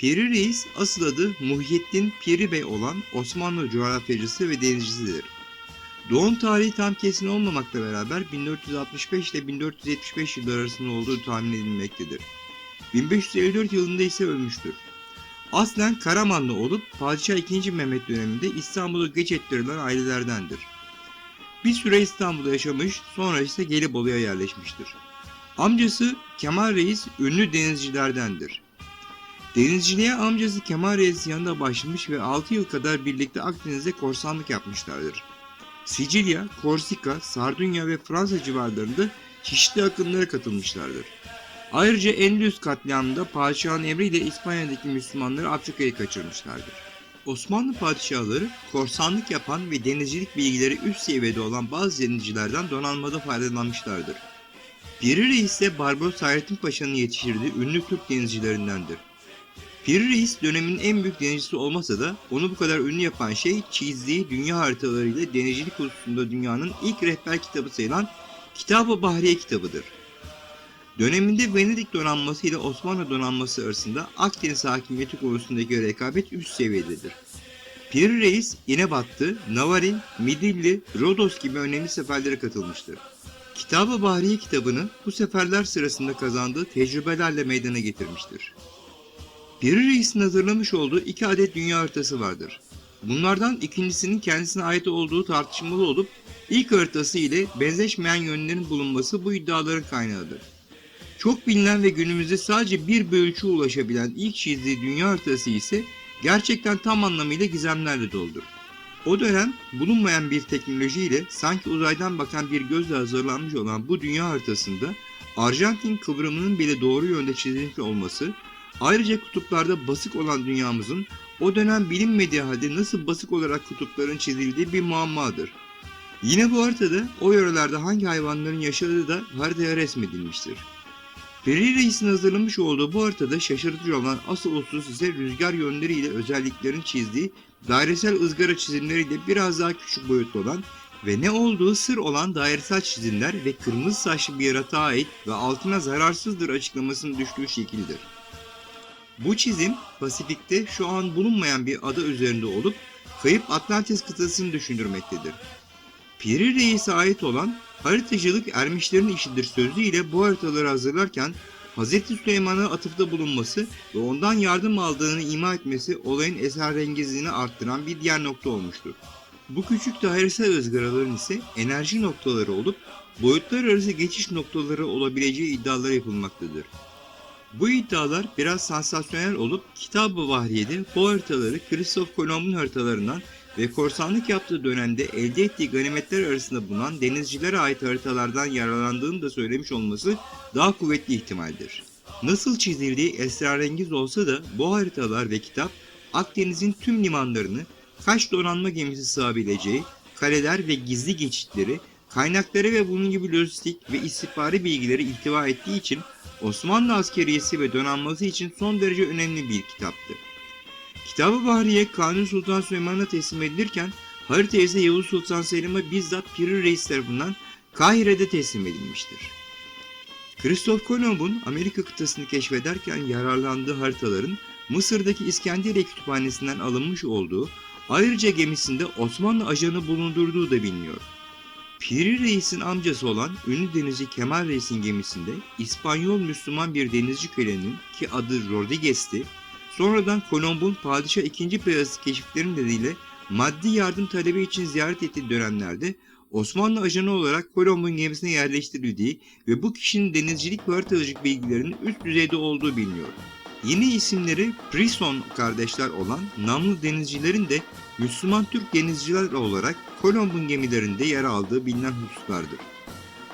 Piri Reis asıl adı Muhyiddin Piri Bey olan Osmanlı coğrafyacısı ve denizcisidir. Doğum tarihi tam kesin olmamakla beraber 1465 ile 1475 yılları arasında olduğu tahmin edilmektedir. 1554 yılında ise ölmüştür. Aslen Karamanlı olup Padişah II. Mehmet döneminde İstanbul'a göç ettirilen ailelerdendir. Bir süre İstanbul'da yaşamış, sonra ise Gelibolu'ya yerleşmiştir. Amcası Kemal Reis ünlü denizcilerdendir. Denizciliğe amcası Kemal Reis yanında başlamış ve 6 yıl kadar birlikte Akdeniz'de korsanlık yapmışlardır. Sicilya, Korsika, Sardunya ve Fransa civarlarında çeşitli akınlara katılmışlardır. Ayrıca Endülüs katliamında padişahın emriyle İspanya'daki Müslümanları Afrika'ya kaçırmışlardır. Osmanlı padişahları korsanlık yapan ve denizcilik bilgileri üst seviyede olan bazı denizcilerden donanmada faydalanmışlardır. Piri Reis de Barbaros Hayrettin Paşa'nın yetiştirdiği ünlü Türk denizcilerindendir. Piri Reis dönemin en büyük denizcisi olmasa da onu bu kadar ünlü yapan şey çizdiği dünya haritalarıyla denizcilik hususunda dünyanın ilk rehber kitabı sayılan Kitab-ı Bahriye kitabıdır. Döneminde Venedik donanması ile Osmanlı donanması arasında Akdeniz hakimiyeti konusundaki rekabet üst seviyededir. Piri Reis, İnebattı, Navarin, Midilli, Rodos gibi önemli seferlere katılmıştır. Kitab-ı Bahriye kitabını bu seferler sırasında kazandığı tecrübelerle meydana getirmiştir. Piri Reis'in hazırlamış olduğu iki adet dünya haritası vardır. Bunlardan ikincisinin kendisine ait olduğu tartışmalı olup ilk haritası ile benzeşmeyen yönlerin bulunması bu iddiaların kaynağıdır. Çok bilinen ve günümüzde sadece bir bölçü ulaşabilen ilk çizdiği dünya haritası ise gerçekten tam anlamıyla gizemlerle doludur. O dönem bulunmayan bir teknolojiyle sanki uzaydan bakan bir gözle hazırlanmış olan bu dünya haritasında Arjantin kıvrımının bile doğru yönde çizilmiş olması, ayrıca kutuplarda basık olan dünyamızın o dönem bilinmediği halde nasıl basık olarak kutupların çizildiği bir muammadır. Yine bu haritada o yörelerde hangi hayvanların yaşadığı da haritaya resmedilmiştir. Peri Reis'in hazırlamış olduğu bu haritada şaşırtıcı olan asıl husus ise rüzgar yönleriyle özelliklerin çizdiği dairesel ızgara çizimleriyle biraz daha küçük boyutlu olan ve ne olduğu sır olan dairesel çizimler ve kırmızı saçlı bir yaratığa ait ve altına zararsızdır açıklamasının düştüğü şekildir. Bu çizim Pasifik'te şu an bulunmayan bir ada üzerinde olup kayıp Atlantis kıtasını düşündürmektedir. Piri Reis'e ait olan haritacılık ermişlerin işidir sözü bu haritaları hazırlarken Hz. Süleyman'a atıfta bulunması ve ondan yardım aldığını ima etmesi olayın esrarengizliğini arttıran bir diğer nokta olmuştur. Bu küçük dairesel ızgaraların ise enerji noktaları olup boyutlar arası geçiş noktaları olabileceği iddialar yapılmaktadır. Bu iddialar biraz sansasyonel olup Kitab-ı Vahriye'de bu haritaları Kristof Kolomb'un haritalarından ve korsanlık yaptığı dönemde elde ettiği ganimetler arasında bulunan denizcilere ait haritalardan yararlandığını da söylemiş olması daha kuvvetli ihtimaldir. Nasıl çizildiği esrarengiz olsa da bu haritalar ve kitap Akdeniz'in tüm limanlarını kaç donanma gemisi sığabileceği, kaleler ve gizli geçitleri, kaynakları ve bunun gibi lojistik ve istihbari bilgileri ihtiva ettiği için Osmanlı askeriyesi ve donanması için son derece önemli bir kitaptı. Kitab-ı Bahriye Kanuni Sultan Süleyman'a teslim edilirken harita ise Yavuz Sultan Selim'e bizzat Piri Reis tarafından Kahire'de teslim edilmiştir. Kristof Kolomb'un Amerika kıtasını keşfederken yararlandığı haritaların Mısır'daki İskenderiye kütüphanesinden alınmış olduğu, ayrıca gemisinde Osmanlı ajanı bulundurduğu da biliniyor. Piri Reis'in amcası olan ünlü denizci Kemal Reis'in gemisinde İspanyol Müslüman bir denizci kölenin ki adı Rodriguez'ti, sonradan Kolomb'un Padişah II. Beyazıt keşifleri nedeniyle maddi yardım talebi için ziyaret ettiği dönemlerde Osmanlı ajanı olarak Kolomb'un gemisine yerleştirildiği ve bu kişinin denizcilik ve haritacılık bilgilerinin üst düzeyde olduğu biliniyor. Yeni isimleri Prison kardeşler olan namlı denizcilerin de Müslüman Türk denizciler olarak Kolomb'un gemilerinde yer aldığı bilinen hususlardır.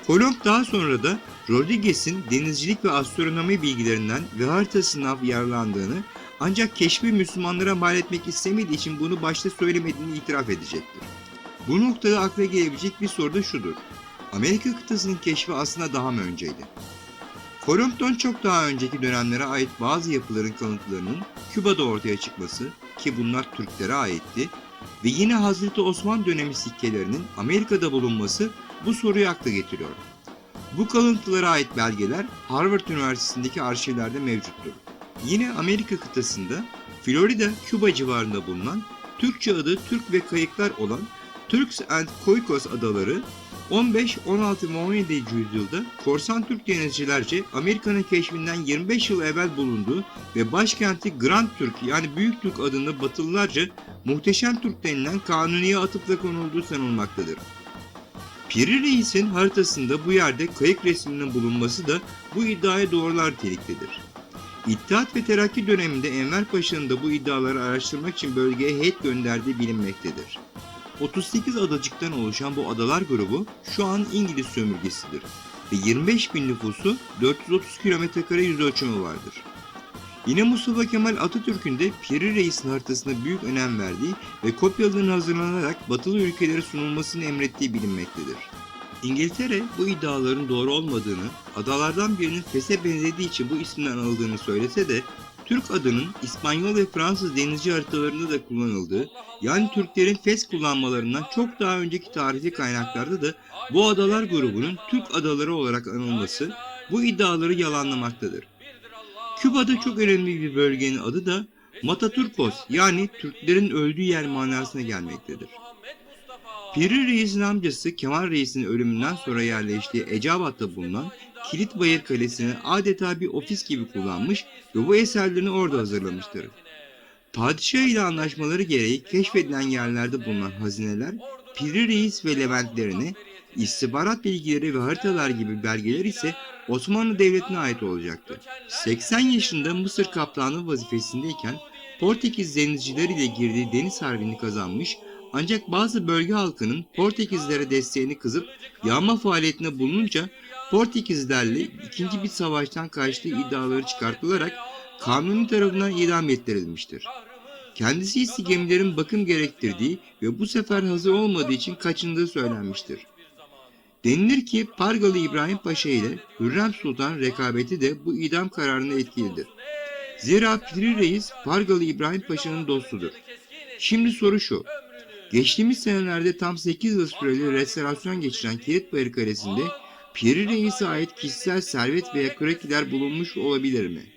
Kolomb daha sonra da Rodriguez'in denizcilik ve astronomi bilgilerinden ve haritasından yararlandığını ancak keşfi Müslümanlara mal etmek istemediği için bunu başta söylemediğini itiraf edecektir. Bu noktada akla gelebilecek bir soru da şudur. Amerika kıtasının keşfi aslında daha mı önceydi? Kolomb'dan çok daha önceki dönemlere ait bazı yapıların kanıtlarının Küba'da ortaya çıkması ki bunlar Türklere aitti ve yine Hazreti Osman dönemi sikkelerinin Amerika'da bulunması bu soruyu akla getiriyor. Bu kalıntılara ait belgeler Harvard Üniversitesi'ndeki arşivlerde mevcuttur. Yine Amerika kıtasında Florida, Küba civarında bulunan Türkçe adı Türk ve kayıklar olan Turks and Caicos adaları 15, 16 ve 17. yüzyılda korsan Türk denizcilerce Amerika'nın keşfinden 25 yıl evvel bulunduğu ve başkenti Grand Türk yani Büyük Türk adında Batılılarca Muhteşem Türk denilen kanuniye atıfla konulduğu sanılmaktadır. Piri Reis'in haritasında bu yerde kayık resminin bulunması da bu iddiaya doğrular niteliktedir. İttihat ve Terakki döneminde Enver Paşa'nın da bu iddiaları araştırmak için bölgeye heyet gönderdiği bilinmektedir. 38 adacıktan oluşan bu adalar grubu şu an İngiliz sömürgesidir ve 25 bin nüfusu 430 kilometrekare yüz ölçümü vardır. Yine Mustafa Kemal Atatürk'ün de Piri Reis'in haritasına büyük önem verdiği ve kopyalarının hazırlanarak batılı ülkelere sunulmasını emrettiği bilinmektedir. İngiltere bu iddiaların doğru olmadığını, adalardan birinin Fes'e benzediği için bu isimden anıldığını söylese de Türk adının İspanyol ve Fransız denizci haritalarında da kullanıldığı, yani Türklerin Fes kullanmalarından çok daha önceki tarihi kaynaklarda da bu adalar grubunun Türk adaları olarak anılması bu iddiaları yalanlamaktadır. Küba'da çok önemli bir bölgenin adı da Mataturkos yani Türklerin öldüğü yer manasına gelmektedir. Piri Reis'in amcası Kemal Reis'in ölümünden sonra yerleştiği Eceabat'ta bulunan Kilitbayır Kalesi'ni adeta bir ofis gibi kullanmış ve bu eserlerini orada hazırlamıştır. Padişah ile anlaşmaları gereği keşfedilen yerlerde bulunan hazineler Piri Reis ve Leventlerine, istihbarat bilgileri ve haritalar gibi belgeler ise Osmanlı Devleti'ne ait olacaktı. 80 yaşında Mısır kaptanı vazifesindeyken Portekiz denizcileriyle girdiği deniz harbini kazanmış ancak bazı bölge halkının Portekizlere desteğini kızıp yağma faaliyetine bulununca Portekizlerle ikinci bir savaştan kaçtığı iddiaları çıkartılarak kanuni tarafından idam ettirilmiştir. Kendisi ise gemilerin bakım gerektirdiği ve bu sefer hazır olmadığı için kaçındığı söylenmiştir. Denilir ki Pargalı İbrahim Paşa ile Hürrem Sultan rekabeti de bu idam kararına etkilidir. Zira Piri Reis Pargalı İbrahim Paşa'nın dostudur. Şimdi soru şu. Geçtiğimiz senelerde tam 8 yıl süreli restorasyon geçiren Kilitbayır Kalesi'nde Piri Reis'e ait kişisel servet veya krakiler bulunmuş olabilir mi?